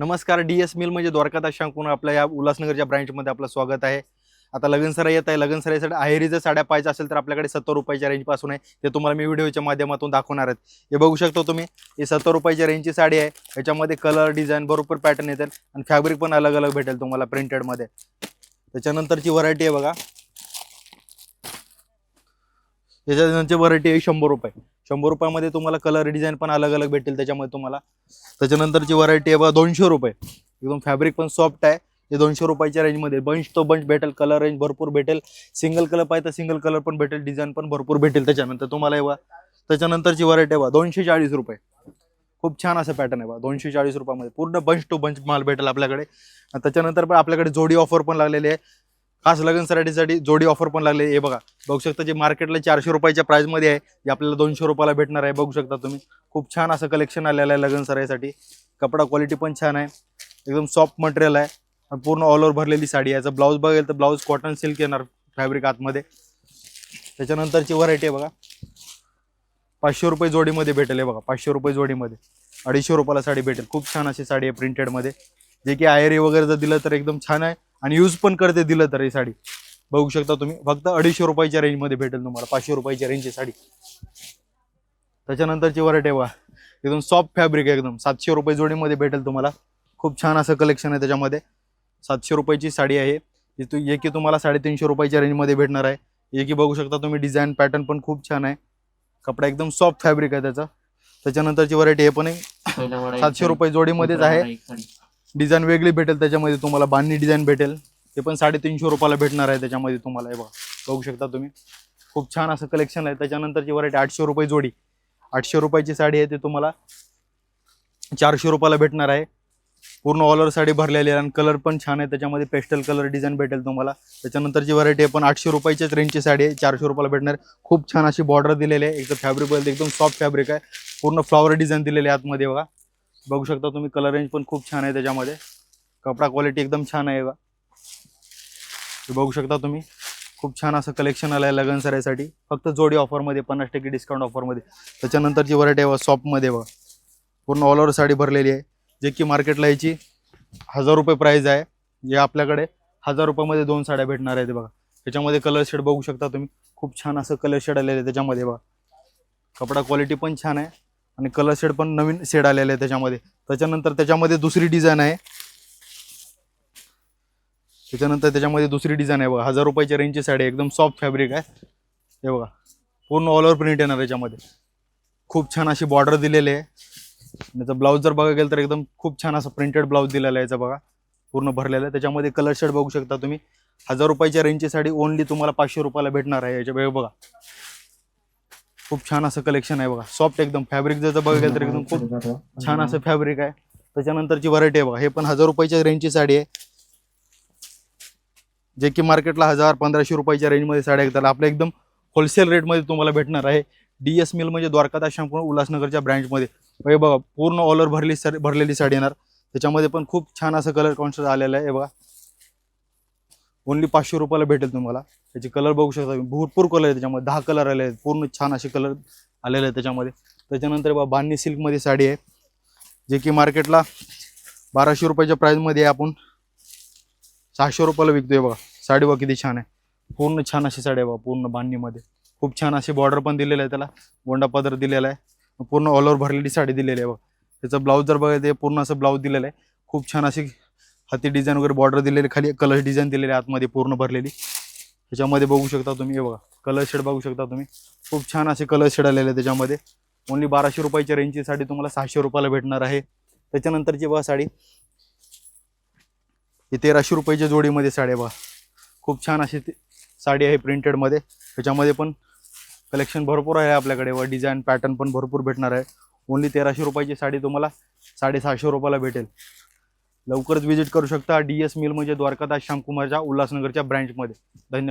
नमस्कार D S mill म्हणजे द्वारकादास शांकून आपल्या या उल्हासनगरच्या ब्रँचमध्ये आपलं स्वागत आहे. आता लगनसराई येत आहे. लगन आहेरी जर साड्या पाहिजे असेल तर आपल्याकडे सत्तर रुपयाच्या रेंजपासून आहे. ते तुम्हाला मी व्हिडिओच्या माध्यमातून दाखवणार आहेत. हे बघू शकतो तुम्ही ही सत्तर रुपयाच्या रेंजची साडी आहे. याच्यामध्ये कलर डिझाईन बरोबर पॅटर्न येतील आणि फॅब्रिक पण अलग अलग भेटेल तुम्हाला प्रिंटेडमध्ये त्याच्यानंतरची व्हरायटी आहे बघा. त्याच्यानंतरची व्हरायटी आहे शंभर रुपये. शंभर रुपयामध्ये तुम्हाला कलर डिझाईन पण अलग अलग भेटेल त्याच्यामध्ये तुम्हाला. त्याच्यानंतरची व्हरायटी आहे बघा दोनशे रुपये. एकदम फॅब्रिक पण सॉफ्ट आहे. ते दोनशे रुपयाच्या रेंजमध्ये बंच तो बंच भेटेल कलर रेंज भरपूर भेटेल. सिंगल कलर पाहिजे तर सिंगल कलर पण भेटेल डिझाईन पण भरपूर भेटेल त्याच्यानंतर. तुम्हाला येवा बघा त्याच्यानंतरची व्हरायटी आहे बघा दोनशे चाळीस रुपये. खूप छान असं पॅटर्न आहे बा दोनशे चाळीस रुपयामध्ये. पूर्ण बंच टू बंच माल भेटेल आपल्याकडे. त्याच्यानंतर पण आपल्याकडे जोडी ऑफर पण लागलेली आहे. खास लग्न सराठीसाठी जोडी ऑफर पण लागली. आहे हे बघा बघू शकता जे मार्केटला चारशे रुपयाच्या प्राईजमध्ये आहे जे आपल्याला दोनशे रुपयाला भेटणार आहे. बघू शकता तुम्ही. खूप छान असं कलेक्शन आलेलं आहे लग्न सराईसाठी. कपडा क्वालिटी पण छान आहे. एकदम सॉफ्ट मटेरियल आहे. आणि पूर्ण ऑल ओव्हर भरलेली साडी आहे. जर ब्लाऊज बघेल तर ब्लाऊज कॉटन सिल्क येणार फॅब्रिक आतमध्ये. त्याच्यानंतरची व्हरायटी आहे बघा. पाचशे रुपये जोडीमध्ये भेटेल हे बघा. पाचशे रुपये जोडीमध्ये. अडीचशे रुपयाला साडी भेटेल. खूप छान अशी साडी आहे प्रिंटेडमध्ये जे की आयरी वगैरे जर दिलं तर एकदम छान आहे. आणि यूज पण करते दिलं तर ही साडी. बघू शकता तुम्ही फक्त अडीचशे रुपयाच्या रेंजमध्ये भेटेल तुम्हाला पाचशे रुपयाच्या रेंजची साडी. त्याच्यानंतरची व्हरायटी बघा. एकदम सॉफ्ट फॅब्रिक आहे एकदम. सातशे रुपये जोडीमध्ये भेटेल तुम्हाला. खूप छान असं कलेक्शन आहे त्याच्यामध्ये. सातशे रुपयाची साडी आहे. ही की तुम्हाला साडेतीनशे रुपयाच्या रेंजमध्ये भेटणार आहे. हे की बघू शकता तुम्ही डिझाईन पॅटर्न पण खूप छान आहे. कपडा एकदम सॉफ्ट फॅब्रिक आहे त्याचा. त्याच्यानंतरची व्हरायटी हे पण आहे. सातशे रुपये जोडीमध्येच आहे. डिझाईन वेगळी भेटेल त्याच्यामध्ये तुम्हाला बांधणी डिझाईन भेटेल. ते पण साडेतीनशे रुपयाला भेटणार आहे त्याच्यामध्ये तुम्हाला हे बघा. बघू शकता तुम्ही. खूप छान असं कलेक्शन आहे. त्याच्यानंतरची व्हरायटी आठशे रुपये जोडी. आठशे रुपयाची साडी आहे ती तुम्हाला चारशे रुपयाला भेटणार आहे. पूर्ण ऑल ओव्हर साडी भरलेली आहे आणि कलर पण छान आहे. त्याच्यामध्ये पेस्टल कलर डिझाईन भेटेल तुम्हाला. त्याच्यानंतरची व्हरायटी आहे पण आठशे रुपयाच्याच रेंजची साडी आहे. चारशे रुपयाला भेटणार आहे. खूप छान अशी बॉर्डर दिलेली आहे. एकदम फॅब्रिक एकदम सॉफ्ट फॅब्रिक आहे. पूर्ण फ्लॉवर डिझाईन दिलेली आहे आतमध्ये बघा. बघू शकता तुम्ही कलर रेंज पण खूप छान आहे त्याच्यामध्ये. कपडा क्वालिटी एकदम छान आहे बा बघू शकता तुम्ही खूप छान असं कलेक्शन आलं आहे लगन सरायसाठी फक्त जोडी ऑफरमध्ये पन्नास टक्के डिस्काउंट ऑफरमध्ये त्याच्यानंतरची व्हरायटी आहे सॉफ्टमध्ये बघा. पूर्ण ऑल ओव्हर साडी भरलेली आहे. जे की मार्केटला याची हजार रुपये प्राईज आहे. जे आपल्याकडे हजार रुपयामध्ये दोन साड्या भेटणार आहेत बघा. त्याच्यामध्ये कलर शेड बघू शकता तुम्ही. खूप छान असं कलर शेड आलेलं आहे त्याच्यामध्ये बघा. कपडा क्वालिटी पण छान आहे. आणि कलर शेड पण नवीन शेड आलेले आहे त्याच्यामध्ये. त्याच्यानंतर त्याच्यामध्ये दुसरी डिझाईन आहे. त्याच्यानंतर त्याच्यामध्ये दुसरी डिझाईन आहे बघा. हजार रुपयाच्या रेंजची साडी एकदम सॉफ्ट फॅब्रिक आहे. हे बघा. पूर्ण ऑल ओव्हर प्रिंट येणार याच्यामध्ये खूप छान अशी बॉर्डर दिलेली आहे. याचा ब्लाऊज जर बघा गेलं तर एकदम खूप छान असं प्रिंटेड ब्लाऊज दिलेला आहे याचा बघा. पूर्ण भरलेला आहे. त्याच्यामध्ये कलर शेड बघू शकता तुम्ही. हजार रुपयाच्या रेंजची साडी ओनली तुम्हाला पाचशे रुपयाला भेटणार आहे. याच्या वेळ बघा. खूप छान असं कलेक्शन आहे बघा. सॉफ्ट एकदम. फॅब्रिक जर बघितलं तर एकदम खूप छान असं फॅब्रिक आहे. त्याच्यानंतरची व्हरायटी आहे बघा. हे पण हजार रुपयाच्या रेंजची साडी आहे. जे की मार्केटला हजार पंधराशे रुपयाच्या रेंजमध्ये साड्या येतात आपल्या एकदम होलसेल रेटमध्ये तुम्हाला भेटणार आहे. डी एस मिल म्हणजे द्वारकादास शॅम्पू उल्हासनगरच्या ब्रँचमध्ये हे बघा पूर्ण ऑलर भरली भरलेली साडी येणार. त्याच्यामध्ये पण खूप छान असं कलर कॉन्सेप्ट आलेलं आहे बघा. ओनली पाचशे रुपयाला भेटेल तुम्हाला. त्याचे कलर बघू शकता भरपूर कलर आहे त्याच्यामध्ये. दहा कलर आले आहेत. पूर्ण छान असे कलर आलेले आहेत त्याच्यामध्ये. त्याच्यानंतर बा बांधणी सिल्कमध्ये साडी आहे. जे की मार्केटला बाराशे रुपयाच्या प्राईजमध्ये आपण. सहाशे रुपयाला विकतोय बघा. साडी बघा किती छान आहे. पूर्ण छान अशी साडी आहे बघा पूर्ण बांधणीमध्ये. खूप छान अशी बॉर्डर पण दिलेलं आहे त्याला. गोंडा पदर दिलेला आहे. पूर्ण ऑल ओव्हर भरलेली साडी दिलेली आहे बघा. त्याचं ब्लाऊज जर बघायचं ते पूर्ण असं ब्लाऊज दिलेलं आहे. खूप छान अशी हाती डिझाईन वगैरे बॉर्डर दिलेली खाली कलर डिझाईन दिलेली आतमध्ये पूर्ण भरलेली. त्याच्यामध्ये बघू शकता तुम्ही हे बघा कलर शेड बघू शकता तुम्ही. खूप छान असे कलर शेड आलेले त्याच्यामध्ये. ओनली बाराशे रुपयाच्या रेंजची साडी तुम्हाला सहाशे रुपयाला भेटणार आहे. त्याच्यानंतरची बघा साडी. ही तेराशे रुपयाच्या जोडीमध्ये साडी बघा. खूप छान अशी ती साडी आहे प्रिंटेडमध्ये त्याच्यामध्ये पण कलेक्शन भरपूर आहे आपल्याकडे व डिझाईन पॅटर्न पण भरपूर भेटणार आहे. ओनली तेराशे रुपयाची साडी तुम्हाला साडेसहाशे रुपयाला भेटेल. लवकरच व्हिजिट करू शकता. डी एस मिल म्हणजे द्वारकादास श्यामकुमारच्या उल्हासनगरच्या ब्रँचमध्ये धन्यवाद.